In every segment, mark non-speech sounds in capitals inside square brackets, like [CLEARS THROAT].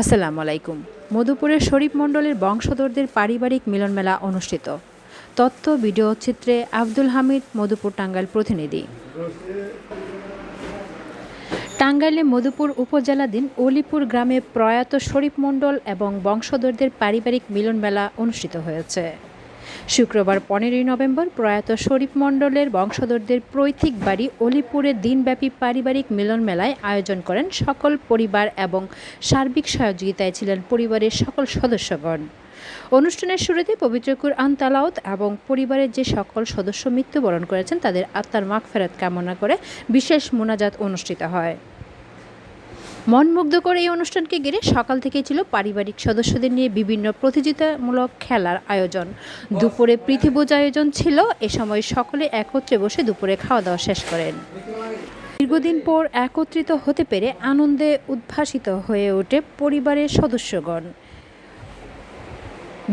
আসসালামু আলাইকুম। মধুপুরের শরীফ মণ্ডলের বংশধরদের পারিবারিক মিলনমেলা অনুষ্ঠিত। তথ্য ভিডিও চিত্রে আব্দুল হামিদ, মধুপুর টাঙ্গাইল প্রতিনিধি। টাঙ্গাইলে মধুপুর উপজেলাধীন অলিপুর গ্রামে প্রয়াত শরীফ মণ্ডল এবং বংশধরদের পারিবারিক মিলনমেলা অনুষ্ঠিত হয়েছে। শুক্রবার পনেরোই নভেম্বর প্রয়াত শরীফ মণ্ডলের বংশধরদের পৈতৃক বাড়ি অলিপুরে দিনব্যাপী পারিবারিক মিলন মেলায় আয়োজন করেন সকল পরিবার এবং সার্বিক সহযোগিতায় ছিলেন পরিবারের সকল সদস্যগণ। অনুষ্ঠানের শুরুতে পবিত্র কুরআন তালাওত এবং পরিবারের যে সকল সদস্য মৃত্যুবরণ করেছেন, তাদের আত্মার মাগফেরাত কামনা করে বিশেষ মোনাজাত অনুষ্ঠিত হয়। মনমুগ্ধকর এই অনুষ্ঠানকে ঘিরে সকাল থেকেই ছিল পারিবারিক সদস্যদের নিয়ে বিভিন্ন প্রতিযোগিতামূলক খেলার আয়োজন। দুপুরে পৃথিভোজ আয়োজন ছিল। এ সময় সকলে একত্রে বসে দুপুরে খাওয়া দাওয়া শেষ করেন। দীর্ঘদিন পর একত্রিত হতে পেরে আনন্দে উদ্ভাসিত হয়ে ওঠে পরিবারের সদস্যগণ।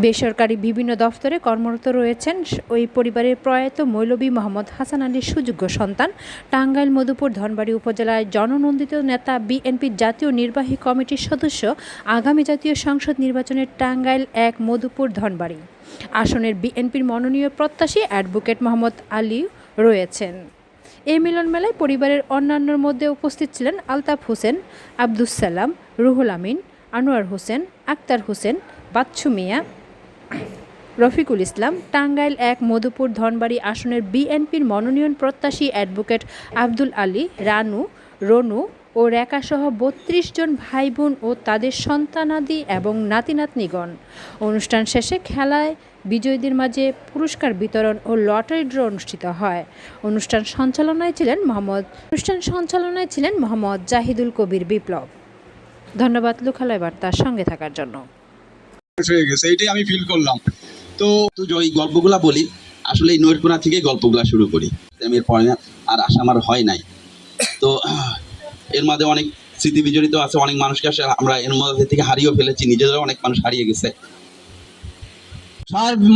বেসরকারি বিভিন্ন দফতরে কর্মরত রয়েছেন ওই পরিবারের প্রয়াত মৌলভী মোহাম্মদ হাসান আলীর সুযোগ্য সন্তান। টাঙ্গাইল মধুপুর ধনবাড়ি উপজেলায় জননন্দিত নেতা বিএনপির জাতীয় নির্বাহী কমিটির সদস্য, আগামী জাতীয় সংসদ নির্বাচনের টাঙ্গাইল এক মধুপুর ধনবাড়ি। আসনের বিএনপির মনোনীয় প্রত্যাশী অ্যাডভোকেট মোহাম্মদ আলী রয়েছেন। এই মিলন মেলায় পরিবারের অন্যান্যর মধ্যে উপস্থিত ছিলেন আলতাফ হোসেন, আব্দুস সালাম, রুহুল আমিন, আনোয়ার হোসেন, আক্তার হোসেন, বাচ্চু মিয়া রফিকুল ইসলাম, টাঙ্গাইল এক মধুপুর ধনবাড়ি আসনের বিএনপির মনোনয়ন প্রত্যাশী অ্যাডভোকেট আব্দুল আলী, রানু, রনু ও রেখাসহ বত্রিশ জন ভাই বোন ও তাদের সন্তানাদি এবং নাতি নাতনিগণ অনুষ্ঠান শেষে খেলায় বিজয়ীদের মাঝে পুরস্কার বিতরণ ও লটারি ড্র অনুষ্ঠিত হয়। অনুষ্ঠান সঞ্চালনায় ছিলেন মোহাম্মদ অনুষ্ঠান সঞ্চালনায় ছিলেন মোহাম্মদ জাহিদুল কবির বিপ্লব। ধন্যবাদ, লোকালয় বার্তার সঙ্গে থাকার জন্য। হয়ে গেছে এইটাই আমি ফিল করলাম। তো তো ওই গল্পগুলা বলি আসলে এই নৈরকোনা থেকে গল্পগুলা শুরু করি। এর পরে আর আশা আমার হয় নাই। তো [CLEARS THROAT] এর মধ্যে অনেক স্মৃতি বিজড়িত আছে, অনেক মানুষকে আসলে আমরা এর মধ্যে থেকে হারিয়েও ফেলেছি, নিজেদেরও অনেক মানুষ হারিয়ে গেছে।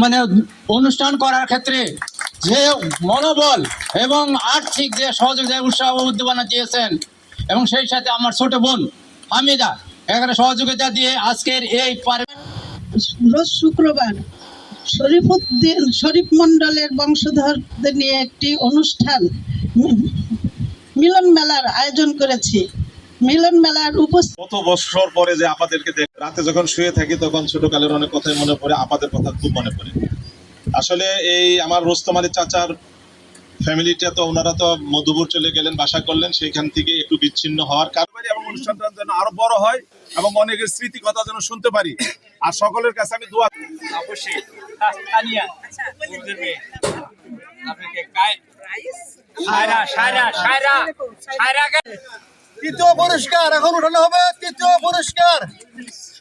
মানে অনুষ্ঠান করার ক্ষেত্রে যে মনোবল এবং আর্থিক যে সহযোগিতা উৎসাহ উদ্দীপনা দিয়েছেন এবং সেই সাথে আমার ছোট বোন হামিদা, এখানে সহযোগিতা দিয়ে আজকের এই পারি- রোজ শুক্রবার শরীফুদ্দিন শরীফ মণ্ডলের বংশধরদের নিয়ে একটি অনুষ্ঠান মিলন মেলার আয়োজন করেছি। মিলন মেলার উপস্থিত কত বছর পরে যে আপাদেরকে রাতে যখন শুয়ে থাকি, তখন ছোটকালের অনেক কথাই মনে পড়ে আপাদের কথা খুব মনে পড়ে। আসলে এই আমার রোস্তম আলী চাচার ফ্যামিলিটা তো ওনারা তো মধুপুর চলে গেলেন বাসা করলেন সেইখান থেকে একটু বিচ্ছিন্ন হওয়ার কারণে এবং অনুষ্ঠানটা যেন আরও বড় হয় এবং অনেকের স্মৃতি কথা যেন শুনতে পারি। আর সকলের কাছে আমি দোয়া তৃতীয় পুরস্কার এখন উঠানো হবে তৃতীয় পুরস্কার।